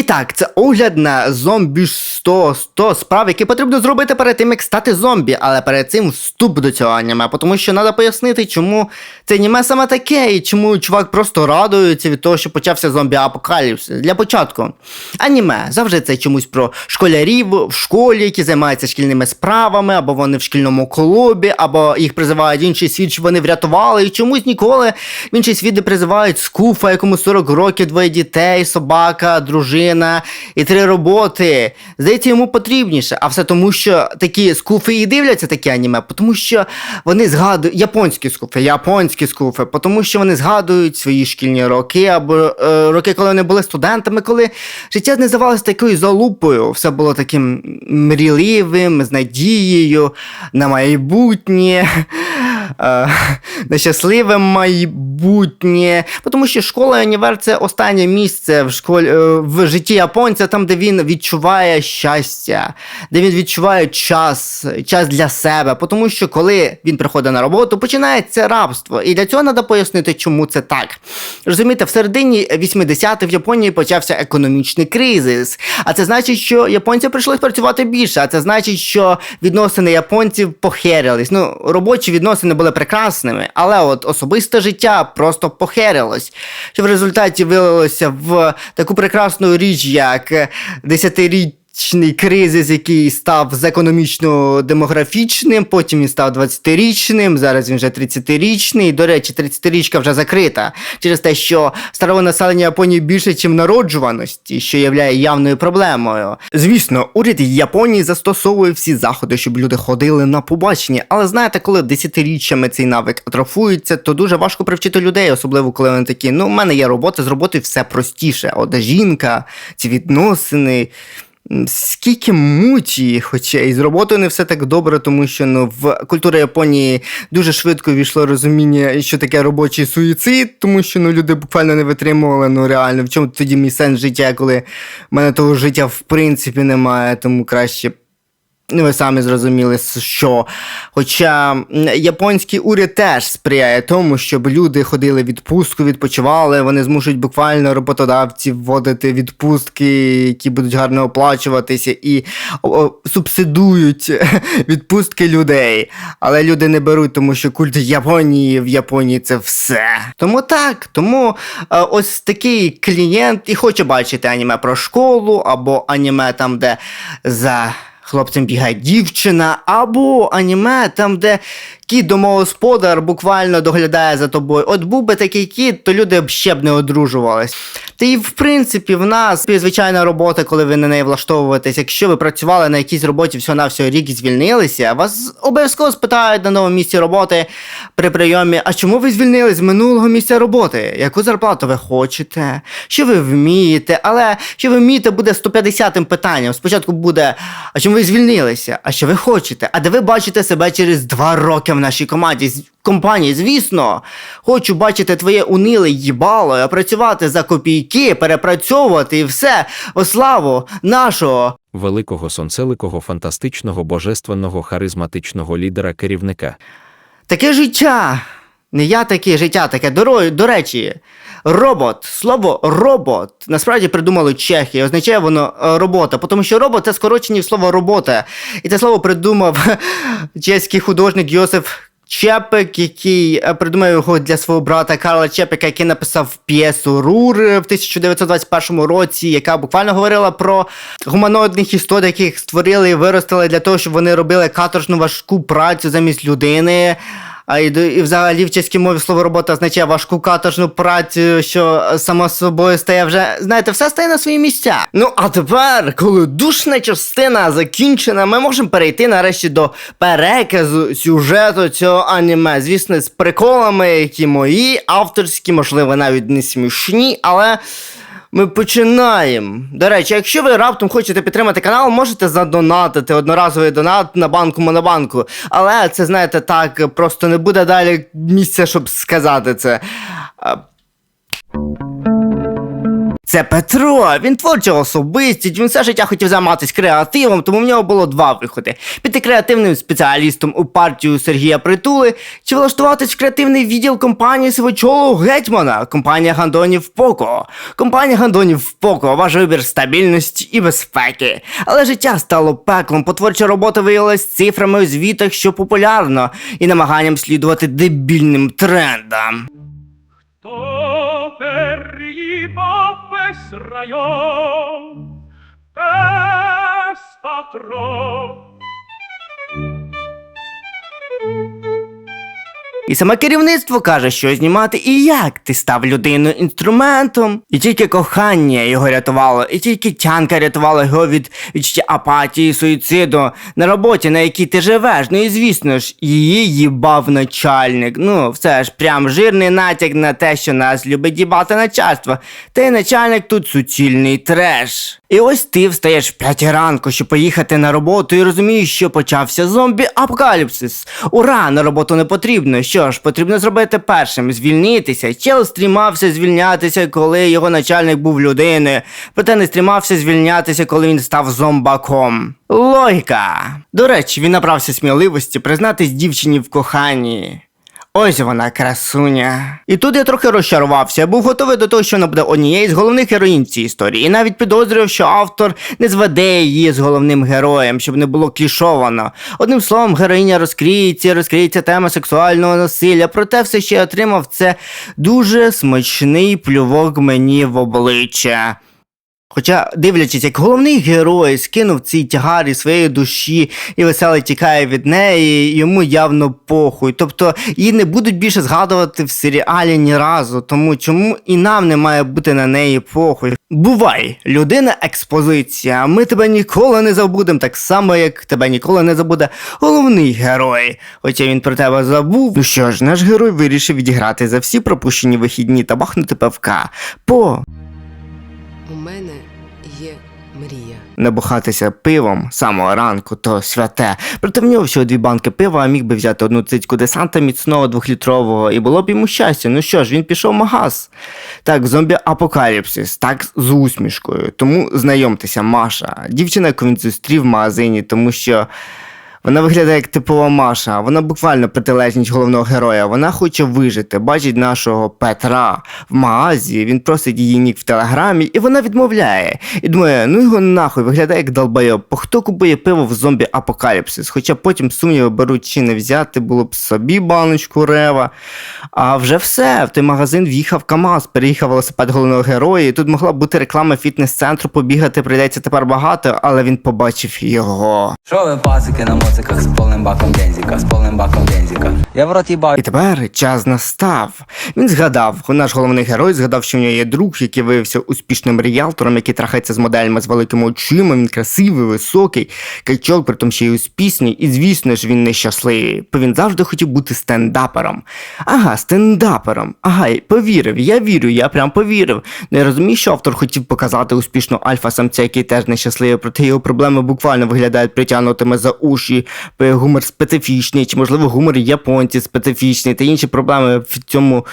І так, це огляд на зомбі 100 100 справ, які потрібно зробити перед тим, як стати зомбі, але перед цим вступ до цього аніме, тому що треба пояснити, чому це аніме саме таке, і чому чувак просто радується від того, що почався зомбі-апокаліпсис. Для початку, аніме завжди це чомусь про школярів в школі, які займаються шкільними справами, або вони в шкільному клубі, або їх призивають інший світ, що вони врятували, і чомусь ніколи в інший світ призивають скуфа, якому 40 років, двоє дітей, собака, дружина і три роботи. Здається, йому потрібніше. А все тому, що такі скуфи і дивляться такі аніме, тому що вони згадують японські скуфи, японські скуфи, тому що вони згадують свої шкільні роки або е, роки, коли вони були студентами, коли життя не здавалося такою залупою, все було таким мрійливим, з надією на майбутнє. Е, на щасливе майбутнє. Тому що школа універ це останнє місце в школі е, в житті японця, там, де він відчуває щастя, де він відчуває час, час для себе. Тому що коли він приходить на роботу, починається рабство. І для цього треба пояснити, чому це так. Розумієте, в середині 80-х в Японії почався економічний кризис. А це значить, що японцям прийшлось працювати більше. А це значить, що відносини японців похерились. Ну, робочі відносини були прекрасними, але от особисте життя просто похерилось. Що в результаті вилилося в таку прекрасну річ, як десятирічний кризис, який став з економічно-демографічним, потім він став 20-річним, зараз він вже 30-річний. До речі, 30-річка вже закрита через те, що старого населення Японії більше, ніж народжуваності, що є явною проблемою. Звісно, уряд Японії застосовує всі заходи, щоб люди ходили на побачення, але знаєте, коли десятиріччями цей навик атрофується, то дуже важко привчити людей, особливо коли вони такі, ну, в мене є робота, з роботи все простіше. От жінка, ці відносини. Скільки муті, хоча і з роботою не все так добре, тому що ну, в культуру Японії дуже швидко війшло розуміння, що таке робочий суїцид, тому що ну, люди буквально не витримували. Ну реально, в чому тоді мій сенс життя, коли в мене того життя в принципі немає, тому краще. Ну, ви самі зрозуміли, що. Хоча японський уряд теж сприяє тому, щоб люди ходили в відпустку, відпочивали, вони змушують буквально роботодавців вводити відпустки, які будуть гарно оплачуватися, і субсидують відпустки людей. Але люди не беруть, тому що культ Японії в Японії це все. Тому так, тому е, ось такий клієнт і хоче бачити аніме про школу або аніме там, де за. Хлопцем бігає дівчина, або аніме, там, де кіт домогосподар буквально доглядає за тобою. От був би такий кіт, то люди б ще б не одружувались. Та і в принципі в нас звичайна робота, коли ви на неї влаштовуєтесь. Якщо ви працювали на якійсь роботі всього на всього рік і звільнилися, вас обов'язково спитають на новому місці роботи при прийомі, а чому ви звільнились з минулого місця роботи? Яку зарплату ви хочете? Що ви вмієте? Але що ви вмієте, буде 150-м питанням. Спочатку буде, а чому ви звільнилися? А що ви хочете? А де ви бачите себе через два роки в нашій команді? Компанії, звісно, хочу бачити твоє униле їбало, працювати за копійки, перепрацьовувати і все о славу нашого великого сонцеликого, фантастичного, божественного, харизматичного лідера керівника. Таке життя. Не я таке життя, таке до, до речі. Робот, слово робот насправді придумали чехи, і означає воно е, робота, тому що робот це скорочення слова робота. І це слово придумав чеський художник Йосиф Чепик, який е, придумав його для свого брата Карла Чепика, який написав п'єсу Рур в 1921 році, яка буквально говорила про гуманоїдних істот, яких створили і виростили для того, щоб вони робили каторжну важку працю замість людини. А і, і взагалі в чеській мові слово робота означає важку каторжну працю, що само собою стає вже, знаєте, все стає на свої місця. Ну а тепер, коли душна частина закінчена, ми можемо перейти нарешті до переказу сюжету цього аніме. Звісно, з приколами, які мої, авторські, можливо, навіть не смішні, але. Ми починаємо. До речі, якщо ви раптом хочете підтримати канал, можете задонатити одноразовий донат на банку Монобанку. Але це, знаєте, так, просто не буде далі місця, щоб сказати це. Це Петро. Він творча особистість, він все життя хотів займатися креативом, тому в нього було два виходи: піти креативним спеціалістом у партію Сергія Притули чи влаштуватись в креативний відділ компанії Сивочолого гетьмана, компанія Гандонів Поко. Компанія Гандонів Поко, ваш вибір стабільності і безпеки. Але життя стало пеклом, потворча робота виявилась цифрами у звітах, що популярно, і намаганням слідувати дебільним трендам. То ferriba fes rayon, pes patron, І саме керівництво каже, що знімати і як. Ти став людиною інструментом. І тільки кохання його рятувало, і тільки тянка рятувала його від відчуття апатії, суїциду на роботі, на якій ти живеш. Ну і звісно ж, її їбав начальник. Ну, все ж прям жирний натяк на те, що нас любить їбати начальство. Та й начальник тут суцільний треш. І ось ти встаєш в п'ятій ранку, щоб поїхати на роботу, і розумієш, що почався зомбі-апокаліпсис. Ура, на роботу не потрібно. Що ж, потрібно зробити першим звільнитися. Чел стрімався звільнятися, коли його начальник був людиною, проте не стрімався звільнятися, коли він став зомбаком. Логіка. До речі, він набрався сміливості признатись дівчині в коханні. Ось вона, красуня. І тут я трохи розчарувався, був готовий до того, що вона буде однією з головних героїнь цієї історії, і навіть підозрював, що автор не зведе її з головним героєм, щоб не було клішовано. Одним словом, героїня розкриється, розкриється тема сексуального насилля, проте все ще отримав це дуже смачний плювок мені в обличчя. Хоча, дивлячись, як головний герой скинув цей тягар із своєї душі і весело тікає від неї, йому явно похуй. Тобто її не будуть більше згадувати в серіалі ні разу, тому чому і нам не має бути на неї похуй. Бувай, людина експозиція, ми тебе ніколи не забудемо, так само, як тебе ніколи не забуде головний герой. Хоча він про тебе забув. Ну що ж, наш герой вирішив відіграти за всі пропущені вихідні та бахнути певка. По набухатися пивом самого ранку, то святе. Проте в нього всього дві банки пива, а міг би взяти одну цицьку десанта міцного двохлітрового, і було б йому щастя. Ну що ж, він пішов магаз. Так, зомбі апокаліпсис, так з усмішкою. Тому знайомтеся, Маша. Дівчина, яку він зустрів в магазині, тому що. Вона виглядає як типова Маша, вона буквально протилежність головного героя. Вона хоче вижити, бачить нашого Петра в магазі, він просить її нік в телеграмі, і вона відмовляє. І думає, ну його нахуй, виглядає як долбойоб. Бо хто купує пиво в зомбі апокаліпсис? Хоча потім сумніви беруть чи не взяти, було б собі баночку рева. А вже все, в той магазин в'їхав КАМАЗ, переїхав велосипед головного героя, і тут могла бути реклама фітнес-центру, побігати прийдеться тепер багато, але він побачив його. Що ви пасики на моциках з повним баком бензика, з повним баком бензика. Я в рот їбав. І тепер час настав. Він згадав, наш головний герой згадав, що в нього є друг, який виявився успішним ріалтором, який трахається з моделями з великими очима. Він красивий, високий, качок, при тому ще й успішний. І звісно ж він нещасливий, бо він завжди хотів бути стендапером. Ага, стендапером. Ага, повірив. Я вірю, я прям повірив. Ну я розумію, що автор хотів показати успішного альфа-самця, який теж нещасливий, проте його проблеми буквально виглядають притягнутими за уші, бо гумор специфічний, чи можливо гумор японці специфічний та інші проблеми в цьому.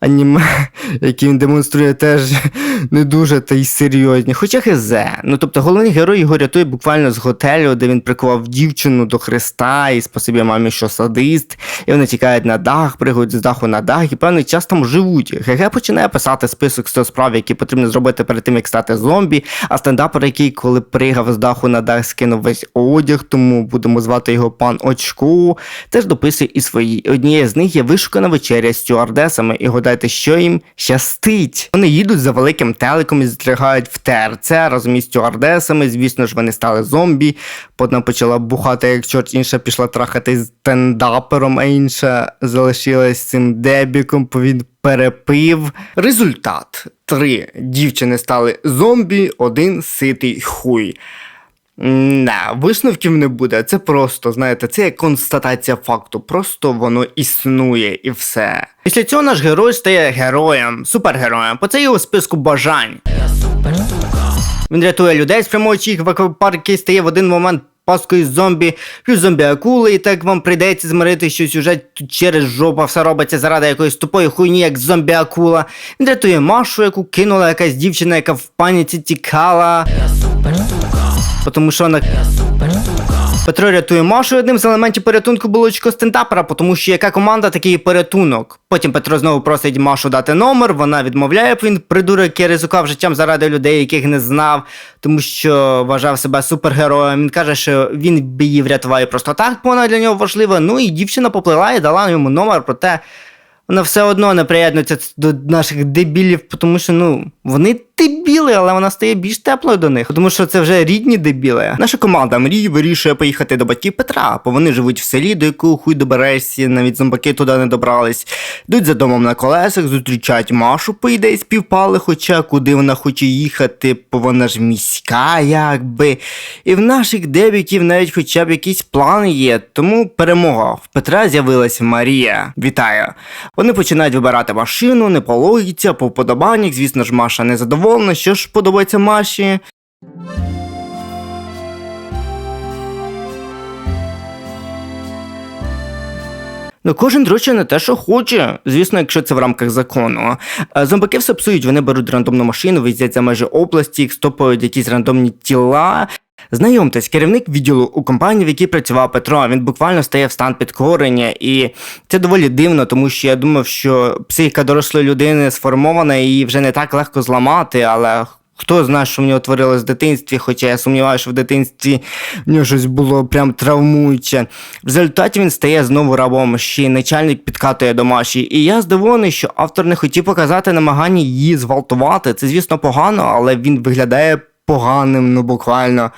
Аніме, які він демонструє, теж не дуже та й серйозні. Хоча хезе. Ну тобто головний герой його рятує буквально з готелю, де він прикував дівчину до хреста, і спасибі мамі, що садист, і вони тікають на дах, приходять з даху на дах, і певний час там живуть. ГГ починає писати список 100 справ, які потрібно зробити перед тим, як стати зомбі. А стендапер, який коли пригав з даху на дах, скинув весь одяг, тому будемо звати його пан Очко, теж дописує і свої. Однією з них є вишукана вечеря з стюардесами, і гадайте, що їм щастить. Вони їдуть за великим телеком і застригають в ТРЦ разом із стюардесами. Звісно ж, вони стали зомбі. Одна почала бухати, як чорт, інша пішла трахати з стендапером, а інша залишилась цим дебіком, він перепив. Результат: три дівчини стали зомбі, один ситий хуй. Не, висновків не буде. Це просто, знаєте, це як констатація факту. Просто воно існує і все. Після цього наш герой стає героєм, супергероєм, по це його списку бажань. Він рятує людей, спрямуючи їх в аквапарк, який стає в один момент паскою зомбі, плюс зомбі-акули, і так вам прийдеться змирити, що сюжет через жопу все робиться заради якоїсь тупої хуйні, як зомбі-акула. Він рятує Машу, яку кинула якась дівчина, яка в паніці тікала. Тому що вона Петро рятує Машу, одним з елементів порятунку було очко стендапера, тому що яка команда, такий порятунок. Потім Петро знову просить Машу дати номер, вона відмовляє, він придурок, який ризикував життям заради людей, яких не знав, тому що вважав себе супергероєм. Він каже, що він б її врятував просто так, бо вона для нього важлива. Ну і дівчина поплила і дала йому номер, проте вона все одно не приєднується до наших дебілів, тому що ну вони дебіли, але вона стає більш теплою до них, тому що це вже рідні дебіли. Наша команда мрії вирішує поїхати до батьків Петра, бо вони живуть в селі, до якого хуй доберешся, навіть зомбаки туди не добрались. Йдуть за домом на колесах, зустрічають Машу, по ідеї співпали, хоча куди вона хоче їхати, бо вона ж міська, якби. І в наших дебютів навіть хоча б якісь плани є. Тому перемога. В Петра з'явилась Марія. Вітаю. Вони починають вибирати машину, не по логіці, а по вподобаннях. Звісно ж, Маша не задоволена. Що ж подобається Маші? Ну, кожен дрочить на те, що хоче. Звісно, якщо це в рамках закону. Е, Зомбаки все псують, вони беруть рандомну машину, виїздять за межі області, їх стопають якісь рандомні тіла. Знайомтесь, керівник відділу у компанії, в якій працював Петро, він буквально стає в стан підкорення, і це доволі дивно, тому що я думав, що психіка дорослої людини сформована і її вже не так легко зламати, але хто знає, що в нього творилось в дитинстві, хоча я сумніваюся, що в дитинстві в нього щось було прям травмуюче. В результаті він стає знову рабом, ще й начальник підкатує до Маші. І я здивований, що автор не хотів показати намагання її зґвалтувати. Це, звісно, погано, але він виглядає поганим, ну буквально.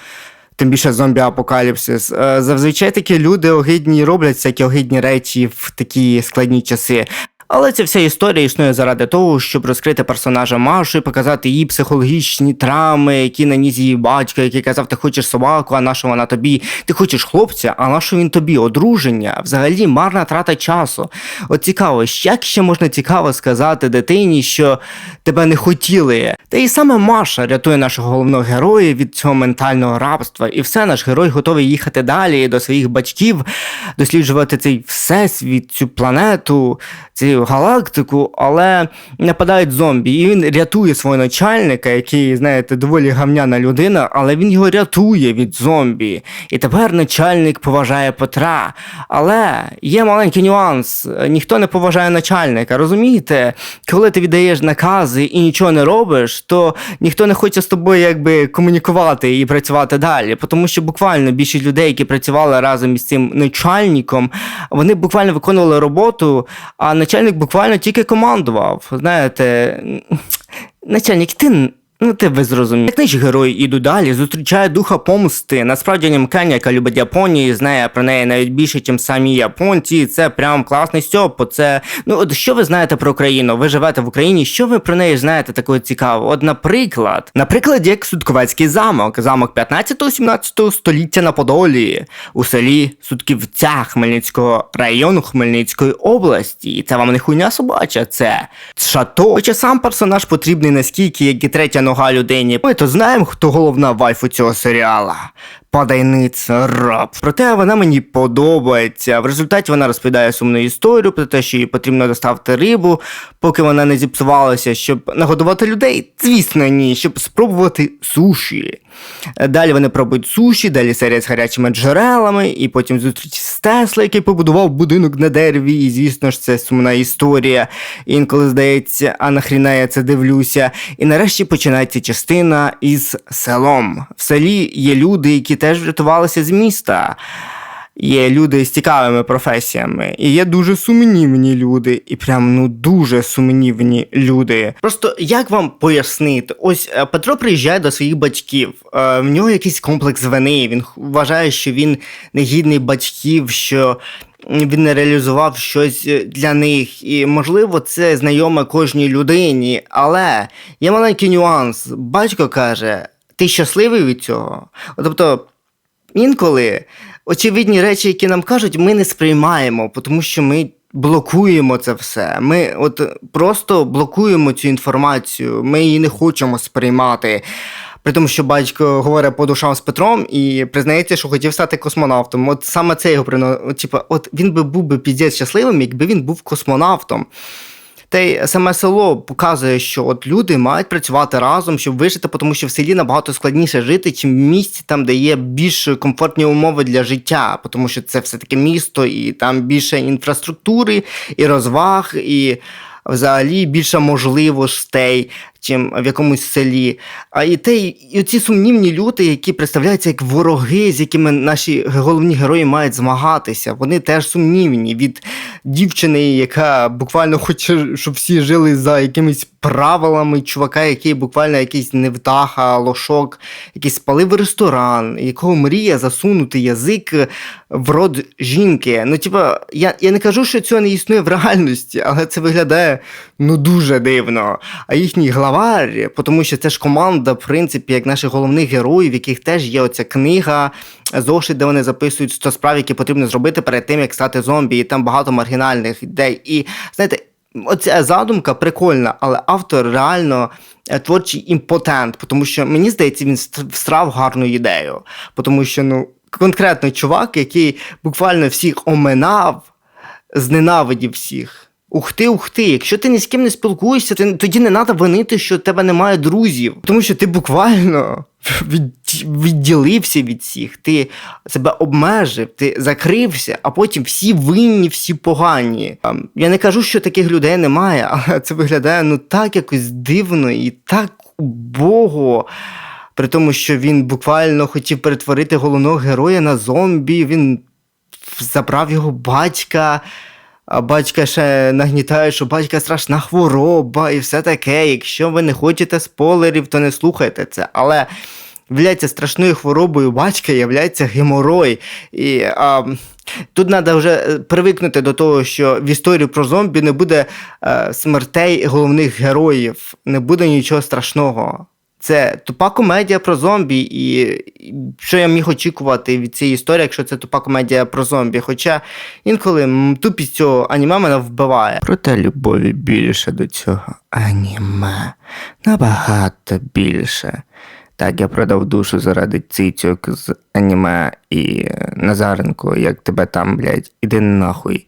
Тим більше зомбі-апокаліпсис. Е, Зазвичай такі люди огидні роблять всякі огидні речі в такі складні часи. Але ця вся історія існує заради того, щоб розкрити персонажа Маші, показати їй психологічні травми, які наніс її батько, який казав, ти хочеш собаку, а на що вона тобі? Ти хочеш хлопця, а на що він тобі? Одруження, взагалі марна трата часу. От цікаво, як ще можна цікаво сказати дитині, що тебе не хотіли. Та і саме Маша рятує нашого головного героя від цього ментального рабства. І все, наш герой готовий їхати далі до своїх батьків, досліджувати цей всесвіт, цю планету, цю галактику, але нападають зомбі. І він рятує свого начальника, який, знаєте, доволі гавняна людина, але він його рятує від зомбі. І тепер начальник поважає Петра. Але є маленький нюанс: ніхто не поважає начальника. Розумієте, коли ти віддаєш накази і нічого не робиш, то ніхто не хоче з тобою якби комунікувати і працювати далі. Тому що буквально більшість людей, які працювали разом із цим начальником, вони буквально виконували роботу, а начальник буквально тільки командував. Знаєте, начальник, ти. Ну, ти ви зрозумів. Як наші герої ідуть далі, зустрічає духа помсти. Насправді Німкеня, яка любить Японію, знає про неї навіть більше, ніж самі японці. Це прям класний стьоп, це. Ну, от що ви знаєте про Україну? Ви живете в Україні, що ви про неї знаєте такого цікавого? От, наприклад, наприклад, як Судковецький замок, замок 15-17 століття на Подолі, у селі Судківця Хмельницького району Хмельницької області. І це вам не хуйня собача, це шато. Хоча сам персонаж потрібний наскільки, як і третя нога людині. Ми то знаємо, хто головна вайфу цього серіала. Падайниця раб. Проте вона мені подобається. В результаті вона розповідає сумну історію про те, що їй потрібно доставити рибу, поки вона не зіпсувалася, щоб нагодувати людей. Звісно, ні, щоб спробувати суші. Далі вони пробують суші, далі серія з гарячими джерелами, і потім зустріч з Тесла, який побудував будинок на дереві, і звісно ж це сумна історія. Інколи здається, а нахріна я це дивлюся. І нарешті починається частина із селом. В селі є люди, які теж врятувалися з міста. Є люди з цікавими професіями, і є дуже сумнівні люди, і прям ну дуже сумнівні люди. Просто як вам пояснити? Ось е, Петро приїжджає до своїх батьків. е, В нього якийсь комплекс вини. Він вважає, що він негідний батьків, що він не реалізував щось е, для них. І можливо, це знайоме кожній людині. Але є маленький нюанс. Батько каже: ти щасливий від цього? Тобто. Інколи очевидні речі, які нам кажуть, ми не сприймаємо, тому що ми блокуємо це все. Ми от просто блокуємо цю інформацію, ми її не хочемо сприймати. При тому, що батько говорить по душам з Петром і признається, що хотів стати космонавтом. От саме це його прино... типа, от він би був би піздець щасливим, якби він був космонавтом. Й саме село показує, що от люди мають працювати разом, щоб вижити, тому що в селі набагато складніше жити, чим в місті, там, де є більш комфортні умови для життя, тому що це все-таки місто, і там більше інфраструктури, і розваг, і взагалі більше можливостей, чим в якомусь селі. А і те, і ці сумнівні люди, які представляються як вороги, з якими наші головні герої мають змагатися, вони теж сумнівні від дівчини, яка буквально хоче, щоб всі жили за якимись правилами, чувака, який буквально якийсь невдаха, лошок, який спалив ресторан, якого мріє засунути язик в рот жінки. Ну, типа, я, я не кажу, що цього не існує в реальності, але це виглядає ну дуже дивно. А їхній главар, тому що це ж команда, в принципі, як наших головних героїв, в яких теж є оця книга, зошит, де вони записують 100 справ, які потрібно зробити перед тим, як стати зомбі, і там багато маргінальних ідей. І знаєте. Оця задумка прикольна, але автор реально е, творчий імпотент, тому що мені здається, він ст- всрав гарну ідею. Тому що ну, конкретно чувак, який буквально всіх оминав, зненавидів всіх. Ух ти, ух ти, якщо ти ні з ким не спілкуєшся, ти, тоді не треба винити, що в тебе немає друзів. Тому що ти буквально від, відділився від всіх, ти себе обмежив, ти закрився, а потім всі винні, всі погані. Ем, Я не кажу, що таких людей немає, але це виглядає ну так якось дивно і так убого. При тому, що він буквально хотів перетворити головного героя на зомбі, він забрав його батька. А батька ще нагнітає, що батька страшна хвороба і все таке. Якщо ви не хочете спойлерів, то не слухайте це. Але являється страшною хворобою батька являється геморой. І а, тут треба вже привикнути до того, що в історії про зомбі не буде е, смертей головних героїв, не буде нічого страшного. Це тупа комедія про зомбі, і що я міг очікувати від цієї історії, якщо це тупа комедія про зомбі. Хоча інколи тупість цього аніме мене вбиває. Проте любові більше до цього аніме. Набагато більше. Так, я продав душу заради цицьок з аніме і Назаренко, як тебе там, блядь, іди нахуй.